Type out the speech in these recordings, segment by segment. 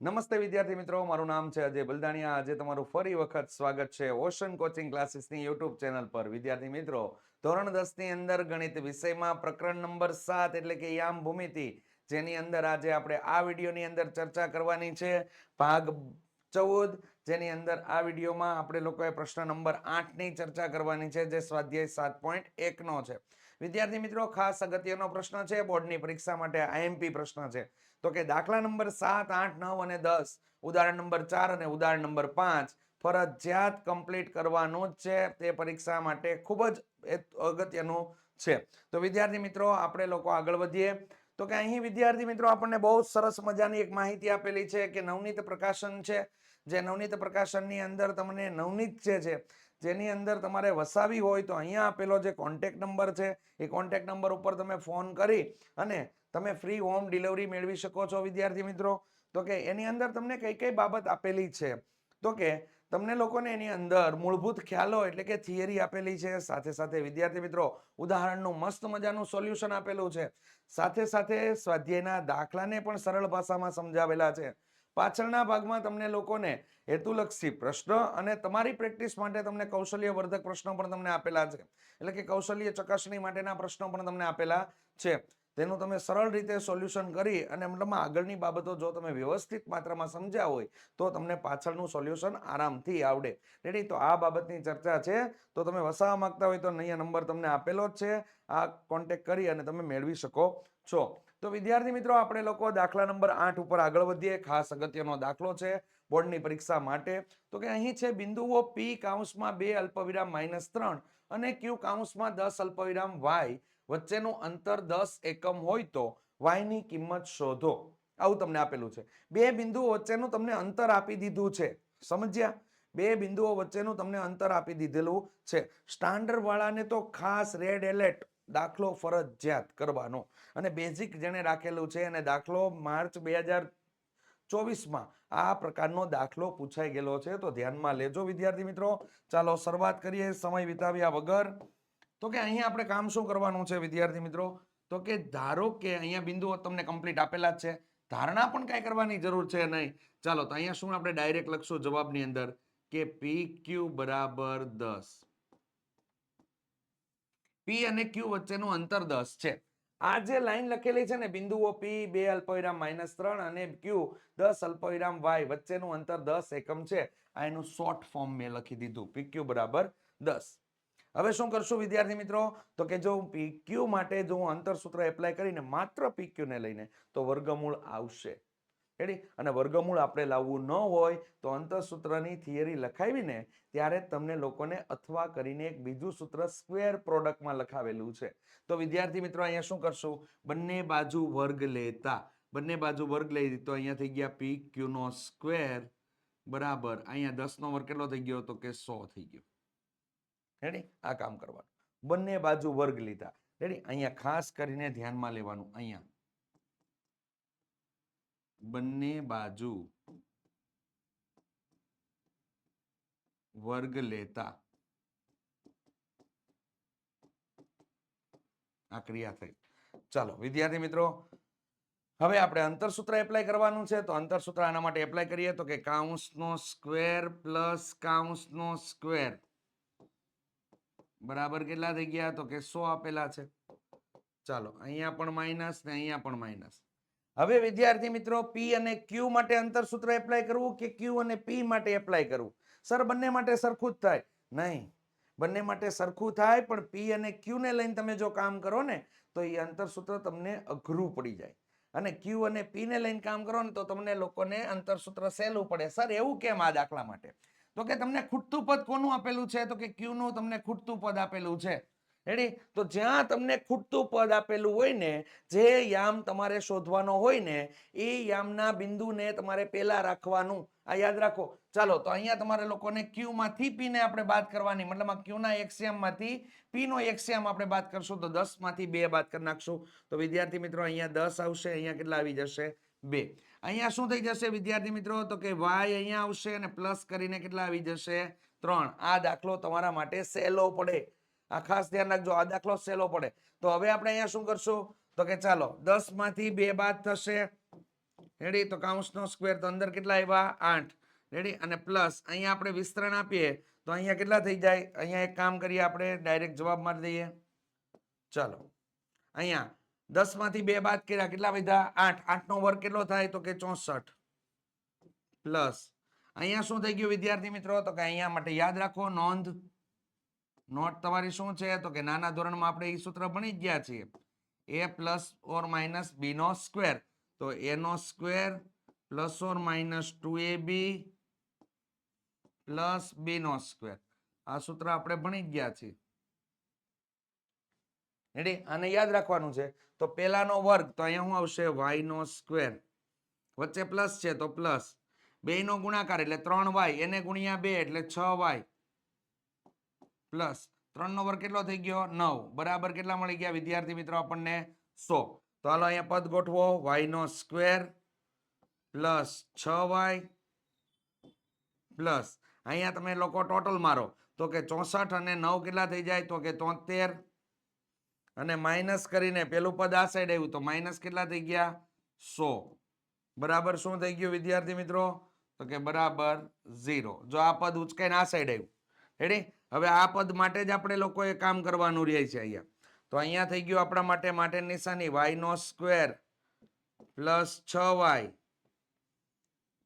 નમસ્તે વિદ્યાર્થી મિત્રો, મારું નામ છે અજય બલદાણિયા. આજે તમારું ફરી વખત સ્વાગત છે ઓશન કોચિંગ ક્લાસીસની યુટ્યુબ ચેનલ પર. વિદ્યાર્થી મિત્રો, ધોરણ દસની અંદર ગણિત વિષયમાં પ્રકરણ નંબર સાત એટલે કે યામ ભૂમિતિ, જેની અંદર આજે આપણે આ વિડીયોની અંદર ચર્ચા કરવાની છે. ભાગ ચૌદ જેની અંદર આ વિડીયોમાં આપણે લોકોએ પ્રશ્ન નંબર આઠની ચર્ચા કરવાની છે, જે સ્વાધ્યાય સાત પોઈન્ટ એકનો છે. વિદ્યાર્થી મિત્રો, ખાસ અગત્યનો પ્રશ્ન છે, બોર્ડની પરીક્ષા માટે આઈએમપી પ્રશ્ન છે. તો કે દાખલા નંબર સાત, આઠ, નવ અને દસ, ઉદાહરણ નંબર ચાર અને ઉદાહરણ નંબર પાંચ ફરજિયાત કમ્પ્લીટ કરવાનું જ છે. તે પરીક્ષા માટે ખૂબ જ અગત્યનું છે. તો વિદ્યાર્થી મિત્રો, આપણે લોકો આગળ વધીએ. તો કે અહીં વિદ્યાર્થી મિત્રો આપણને બહુ સરસ મજાની એક માહિતી આપેલી છે કે નવનીત પ્રકાશન છે. જે નવનીત પ્રકાશનની અંદર તમને નવનીત જે છે, જેની અંદર તમારે વસાવી હોય તો અહીંયા આપેલો જે કોન્ટેક નંબર છે, એ કોન્ટેક નંબર ઉપર તમે ફોન કરી અને તમે ફ્રી હોમ ડિલિવરી મેળવી શકો છો વિદ્યાર્થી મિત્રો. તો કે એની અંદર તમને કઈ કઈ બાબત આપેલી છે? તો કે તમને લોકોને એની અંદર મૂળભૂત ખ્યાલો એટલે કે થિયરી આપેલી છે. સાથે સાથે વિદ્યાર્થી મિત્રો, ઉદાહરણનું મસ્ત મજાનું સોલ્યુશન આપેલું છે. સાથે સાથે સ્વાધ્યાયના દાખલાને પણ સરળ ભાષામાં સમજાવેલા છે. પાછળના ભાગમાં તમને લોકોને હેતુલક્ષી પ્રશ્ન અને તમારી પ્રેક્ટિસ માટે તમને કૌશલ્ય વર્ધક પ્રશ્નો પણ તમને આપેલા છે. એટલે કે કૌશલ્ય ચકાસણી માટેના પ્રશ્નો પણ તમને આપેલા છે. તેનું તમે સરળ રીતે સોલ્યુશન કરી અને મતલબમાં આગળની બાબતો જો તમે વ્યવસ્થિત માત્રામાં સમજ્યા હોય, તો તમને પાછળનું સોલ્યુશન આરામથી આવડે. રેડી તો આ બાબતની ચર્ચા છે. તો તમે વસાવવા માંગતા હોય તો અહીંયા નંબર તમને આપેલો જ છે. આ કોન્ટેક કરી અને તમે મેળવી શકો છો. તો વિદ્યાર્થી મિત્રો, આપણે લોકો દાખલા નંબર આઠ ઉપર આગળ વધીએ. ખાસ અગત્યનો દાખલો છે બોર્ડની પરીક્ષા માટે. તો કે અહીં છે બિંદુઓ પી કાઉન્સમાં બે અલ્પવિરામ માઇનસ ત્રણ અને ક્યુ કાઉન્સમાં દસ અલ્પવિરામ વાય વચ્ચેનું અંતર દસ એકમ હોય તો વાયની કિંમત શોધો. આવું તમને આપેલું છે. બે બિંદુઓ વચ્ચેનું તમને અંતર આપી દીધું છે. સમજ્યા? બે બિંદુઓ વચ્ચેનું તમને અંતર આપી દીધેલું છે. સ્ટાન્ડર્ડ વાળાને તો ખાસ રેડ એલર્ટ, દાખલો ફરજિયાત કરવાનો. અને બેઝિક જેને રાખેલું છે અને દાખલો માર્ચ બે હજાર ચોવીસમાં આ પ્રકારનો દાખલો પૂછાઈ ગયેલો છે. તો ધ્યાનમાં લેજો વિદ્યાર્થી મિત્રો. ચાલો શરૂઆત કરીએ. સમય વિતાવ્યા વગર. તો કે અહીંયા આપણે કામ શું કરવાનું છે, વિદ્યાર્થી મિત્રો? તો કે ધારો કે અહીંયા બિંદુઓ તમને કમ્પ્લીટ આપેલા છે, ધારણા પણ કાંઈ કરવાની જરૂર છે નહીં. ચાલો, તો અહીંયા શું આપણે ડાયરેક્ટ લખશું જવાબની અંદર? કે પી ક્યુ બરાબર દસ. પી અને ક્યુ વચ્ચેનું અંતર દસ છે. આ જે લાઈન લખેલી છે ને, બિંદુઓ પી બે અલ્પવિરામ માઇનસ ત્રણ અને ક્યુ દસ અલ્પવિરામ વાય વચ્ચેનું અંતર દસ એકમ છે. આ એનું શોર્ટ ફોર્મ મેં લખી દીધું. પી ક્યુ બરાબર દસ. હવે શું કરશું વિદ્યાર્થી મિત્રો? તો કે જો પીક્યુ માટે જો હું અંતર સૂત્ર એપ્લાય કરીને માત્ર પીક્યુને લઈને તો વર્ગમૂળ આવશે. રેડી અને વર્ગમૂળ આપણે લાવવું ન હોય તો અંતર સૂત્રની થિયરી લખાવીને ત્યારે તમને લોકોને અથવા કરીને એક બીજું સૂત્ર સ્ક્વેર પ્રોડક્ટમાં લખાવેલું છે. તો વિદ્યાર્થી મિત્રો અહીંયા શું કરશું? બંને બાજુ વર્ગ લેતા. બંને બાજુ વર્ગ લઈ તો અહીંયા થઈ ગયા પી ક્યુ નો સ્ક્વેર બરાબર. અહીંયા દસ નો વર્ગ કેટલો થઈ ગયો? તો કે સો થઈ ગયો. રેડી આ કામ કરવાનું. બંને બાજુ વર્ગ લીધા. રેડી અહીંયા ખાસ કરીને ધ્યાનમાં લેવાનું. અહીંયા. બંને બાજુ વર્ગ લેતા. આ ક્રિયા થઈ. ચાલો, વિદ્યાર્થી મિત્રો, હવે આપણે અંતરસૂત્ર એપ્લાય કરવાનું છે. તો અંતરસૂત્ર આના માટે એપ્લાય કરીએ તો કે કાઉન્સનો સ્ક્વેર પ્લસ કાઉન્સનો સ્ક્વેર બરાબર કેટલા થઈ ગયા? તો કે સો આપેલા છે. ચાલો, અહીંયા પણ માઇનસ ને અહીંયા પણ માઇનસ. હવે વિદ્યાર્થી મિત્રો પી અને ક્યુ માટે અંતરસૂત્ર એપ્લાય કરવું કે ક્યુ અને પી માટે એપ્લાય કરવું? સર બંને માટે સરખું જ થાય. નહીં. બંને માટે સરખું થાય, પણ પી અને ક્યુ ને લઈને તમે જો કામ કરો ને, તો એ અંતરસૂત્ર તમને અઘરું પડી જાય. અને ક્યુ અને પી ને લઈને કામ કરો ને, તો તમને લોકોને અંતરસૂત્ર સહેલું પડે. સર એવું કેમ આ દાખલા માટે? તો કે તમને ખૂટતું પદ કોનું આપેલું છે? તો કે ક્યુ નું તમને ખૂટતું પદ આપેલું છે? રેડી તો જ્યાં તમને ખૂટતું પદ આપેલું હોય ને, જે યામ તમારે શોધવાનો હોય ને, એ યામના બિંદુને તમારે પેલા રાખવાનું. આ યાદ રાખો. ચાલો, તો અહીંયા તમારે લોકોને ક્યુ માંથી પી ને આપણે બાદ કરવાની. મતલબ આ ક્યુ ના એક્સિયમમાંથી પી નો એક્સિયમ આપણે બાદ કરશું. તો દસમાંથી બે બાદ કરી નાખશું. તો વિદ્યાર્થી મિત્રો, અહીંયા દસ આવશે, અહીંયા કેટલા આવી જશે? બે. અહીંયા શું થઈ જશે, વિદ્યાર્થી મિત્રો? તો કે વાય અહીંયા આવશે અને પ્લસ કરીને કેટલા આવી જશે? ત્રણ. આ દાખલો તમારા માટે સહેલો પડે. આ ખાસ ધ્યાન રાખજો, આ દાખલો સહેલો પડે. તો હવે આપણે અહીંયા શું કરશું? તો કે ચાલો દસમાંથી બે બાદ થશે. રેડી તો કાઉન્સનો સ્ક્વેર તો અંદર કેટલા આવ્યા? આઠ. રેડી અને પ્લસ અહીંયા આપણે વિસ્તરણ આપીએ. તો અહીંયા કેટલા થઈ જાય? અહીંયા એક કામ કરીએ આપણે ડાયરેક્ટ જવાબ મારી દઈએ. ચાલો. અહીંયા દસમાંથી બે બાદ કર્યા, કેટલા વધ્યા? આઠ. આઠ નો વર્ગ કેટલો થાય? તો કે ચોસઠ. પ્લસ. અહીંયા શું થઈ ગયું વિદ્યાર્થી મિત્રો? તો કે અહીંયા માટે યાદ રાખો, નોંધ. નોટ તમારી શું છે? તો કે નાના ધોરણમાં આપણે એ સૂત્ર ભણી ગયા છીએ. A plus or minus B no square. તો A no square plus or minus two A B plus B no square. આ સૂત્ર આપણે ભણી ગયા છીએ. રેડી આને યાદ રાખવાનું છે. તો પહેલાનો વર્ગ, તો અહીંયા શું આવશે? વાય નો સ્ક્વેર વચ્ચે પ્લસ છે, તો પ્લસ બે નો ગુણાકાર એટલે ત્રણ વાય એને ગુણ્યા બે એટલે છ વાય પ્લસ ત્રણ નો વર્ગ કેટલો થઈ ગયો? નવ. બરાબર કેટલા મળી ગયા? વિદ્યાર્થી મિત્રો, આપણને સો. તો હાલો અહીંયા પદ ગોઠવો. વાય નો સ્ક્વેર પ્લસ છ વાય પ્લસ અહીંયા તમે લોકો ટોટલ મારો. તો કે ચોસઠ અને નવ કેટલા થઈ જાય? તો કે તોતેર. અને માઇનસ કરીને, પેલું પદ આ સાઈડ આવ્યું, તો માઇનસ કેટલા થઈ ગયા? સો. બરાબર શું થઈ ગયું વિદ્યાર્થી મિત્રો? તો કે બરાબર ઝીરો જો આ પદ ઉચકાઈને આ સાઈડ આવ્યું. રેડી હવે આ પદ માટે જ આપણે લોકોએ કામ કરવાનું રહે છે અહીંયા. તો અહીંયા થઈ ગયું આપણા માટે માટે નિશાની. વાયનો સ્ક્વેર પ્લસ છ વાય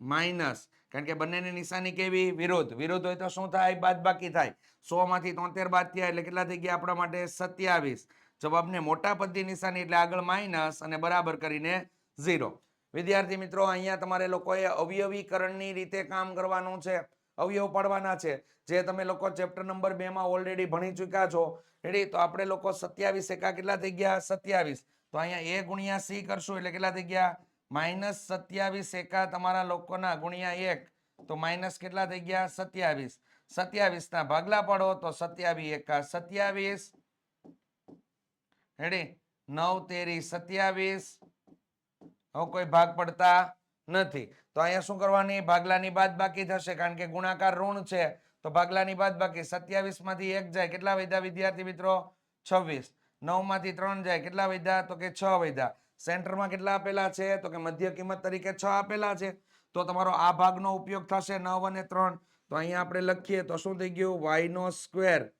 માઇનસ કારણ કે બંનેની નિશાની કેવી? વિરોધ વિરોધ હોય તો શું થાય? બાદ બાકી થાય. સો માંથી તોતેર બાદ થયા એટલે કેટલા થઈ ગયા આપણા માટે? સત્યાવીસ. જવાબને મોટા પદની નિશાની એટલે આગળ માઇનસ અને બરાબર કરીને ઝીરો. વિદ્યાર્થી મિત્રો, અહીંયા તમારે લોકોએ અવયવીકરણની રીતે કામ કરવાનું છે, અવયવ પાડવાના છે. જે તમે લોકો ચેપ્ટર નંબર બે માં ઓલરેડી ભણી ચૂક્યા છો. રેડી તો આપણે લોકો સત્યાવીસ એકા કેટલા થઈ ગયા? સત્યાવીસ. તો અહીંયા એ ગુણ્યા સી કરશું એટલે કેટલા થઈ ગયા? માઇનસ સત્યાવીસ એકા તમારા લોકોના ગુણ્યા એક. તો માઇનસ કેટલા થઈ ગયા? સત્યાવીસ. સત્યાવીસ ના ભાગલા પાડો તો સત્યાવીસ એકા. સત્યાવીસ રેડી નવ, તેરી, સત્યાવીસ. હવે કોઈ ભાગ પડતા નથી. તો અહીંયા શું કરવાની? ભાગલાની બાદ બાકી થશે, કારણ કે ગુણાકાર ઋણ છે. તો ભાગલાની બાદ બાકી. સત્યાવીસમાંથી એક જાય. કેટલા વૈધા વિદ્યાર્થી મિત્રો? છવ્વીસ. નવમાંથી ત્રણ જાય. કેટલા વૈધા તો કે છ વૈધા સેન્ટરમાં કેટલા આપેલા છે? તો કે મધ્ય કિંમત તરીકે છ આપેલા છે. તો તમારો આ ભાગનો ઉપયોગ થશે નવ અને ત્રણ. તો અહીંયા આપણે લખીએ તો શું થઈ ગયું? વાય નો સ્ક્વેર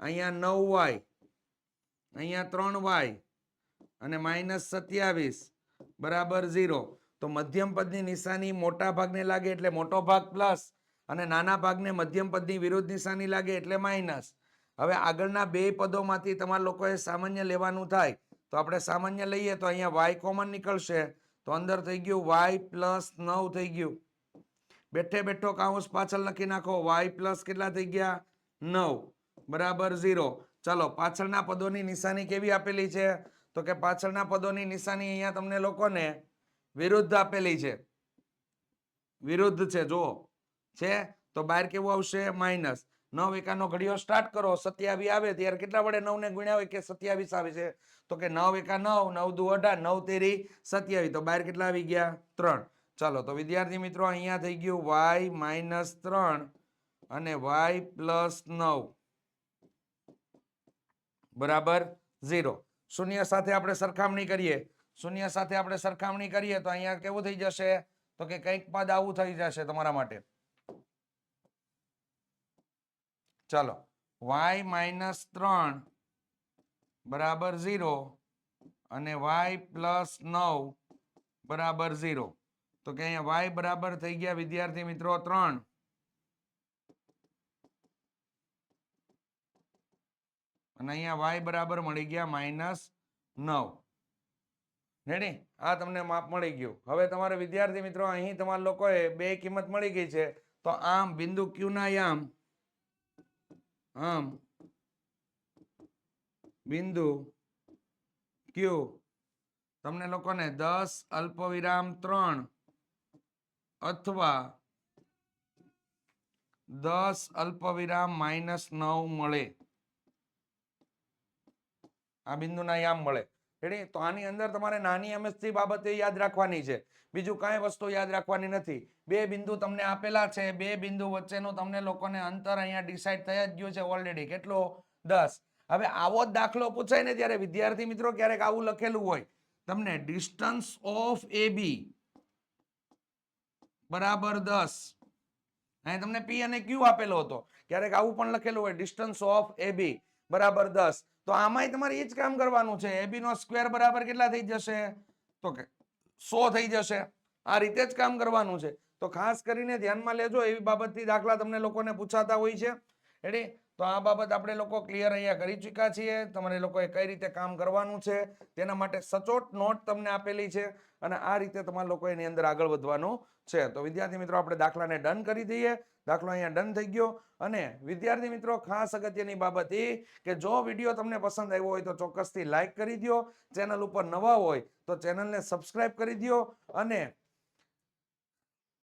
અહીંયા નવ વાય અહીંયા ત્રણ વાય અને માઇનસ સત્યાવીસ, બરાબર ઝીરો. તો મધ્યમ પદની નિશાની મોટા ભાગને લાગે એટલે મોટો ભાગ પ્લસ અને નાના ભાગને મધ્યમ પદની વિરુદ્ધ નિશાની લાગે એટલે માઇનસ. હવે આગળના બે પદોમાંથી તમારા લોકોએ સામાન્ય લેવાનું થાય. તો આપણે સામાન્ય લઈએ તો અહીંયા વાય કોમન નીકળશે. તો અંદર થઈ ગયું વાય પ્લસ નવ થઈ ગયું. બેઠે બેઠો કાઉસ પાછળ લખી નાખો. વાય પ્લસ કેટલા થઈ ગયા? નવ. બરાબર ઝીરો. ચાલો, પાછળના પદોની નિશાની કેવી આપેલી છે? તો કે પાછળના પદોની નિશાની અહીંયા તમને લોકોને વિરુદ્ધ આપેલી છે. વિરુદ્ધ છે, જુઓ. છે? તો બહાર કેવું આવશે? માઇનસ. નવ એકાનો ઘડિયો સ્ટાર્ટ કરો, સત્યાવીસ આવે ત્યારે કેટલા વડે નવ ને ગુણ્યા હોય કે સત્યાવીસ આવે છે? તો કે નવ એકા નવ નવ દુ અઢાર, નવ તેરી, સત્યાવીસ. તો બહાર કેટલા આવી ગયા? ત્રણ. ચાલો, તો વિદ્યાર્થી મિત્રો, અહીંયા થઈ ગયું વાય માઇનસ ત્રણ અને વાય પ્લસ નવ. બરાબર? ઝીરો. શૂન્ય સાથે આપણે સરખામણી કરીએ. શૂન્ય સાથે આપણે સરખામણી કરીએ તો અહીંયા કેવું થઈ જશે? તો કે કંઈક પદ આવું થઈ જશે તમારા માટે. ચાલો. વાય માઇનસ ત્રણ બરાબર ઝીરો અને વાય પ્લસ નવ બરાબર ઝીરો. તો કે અહીંયા વાય બરાબર થઈ ગયા વિદ્યાર્થી મિત્રો ત્રણ. અને અહીંયા વાય બરાબર મળી ગયા માઇનસ નવ. રેડી? આ તમને માપ મળી ગયું. હવે તમારે વિદ્યાર્થી મિત્રો, અહીં તમારા લોકોએ બે કિંમત મળી ગઈ છે. તો આમ, બિંદુ ક્યુ ના આમ આમ, બિંદુ ક્યુ તમને લોકોને દસ અલ્પવિરામ ત્રણ અથવા દસ અલ્પવિરામ માઇનસ નવ મળે. આ બિંદુના યામ મળે રેડી તો આની અંદર તમારે નાની એમએસસી બાબતે યાદ રાખવાની છે. બીજું કાંઈ વસ્તુ યાદ રાખવાની નથી. બે બિંદુ તમને આપેલા છે. બે બિંદુ વચ્ચેનું તમને લોકોને અંતર અહીંયા ડિસાઈડ થઈ જ ગયું છે ઓલરેડી કેટલો? દસ. હવે આવો જ દાખલો પૂછાય ને ત્યારે વિદ્યાર્થી મિત્રો ક્યારેક આવું લખેલું હોય. તમને ડિસ્ટન્સ ઓફ એ બી બરાબર દસ. અહીં તમને પી અને ક્યુ આપેલો હતો. ક્યારેક આવું પણ લખેલું હોય. ડિસ્ટન્સ ઓફ એ બી બરાબર દસ. તો આમાંય તમારે એ જ કામ કરવાનું છે. એ નો સ્ક્વેર બરાબર કેટલા થઈ જશે? તો કે સો થઈ જશે. આ રીતે જ કામ કરવાનું છે. તો ખાસ કરીને ધ્યાનમાં લેજો, એવી બાબતથી દાખલા તમને લોકોને પૂછાતા હોય છે. રેડી તો આ બાબત આપણે લોકો ક્લિયર અહીંયા કરી ચૂક્યા છીએ. તમારે લોકોએ કઈ રીતે કામ કરવાનું છે, તેના માટે સચોટ નોટ તમને આપેલી છે અને આ રીતે તમારે લોકો એની અંદર આગળ વધવાનું છે. તો વિદ્યાર્થી મિત્રો, આપણે દાખલાને ડન કરી દઈએ. દાખલો અહીંયા ડન થઈ ગયો. અને વિદ્યાર્થી મિત્રો, ખાસ અગત્યની બાબત એ કે જો વીડિયો તમને પસંદ આવ્યો હોય તો ચોક્કસથી લાઇક કરી દો ચેનલ ઉપર નવા હોય તો ચેનલને સબસ્ક્રાઇબ કરી દો અને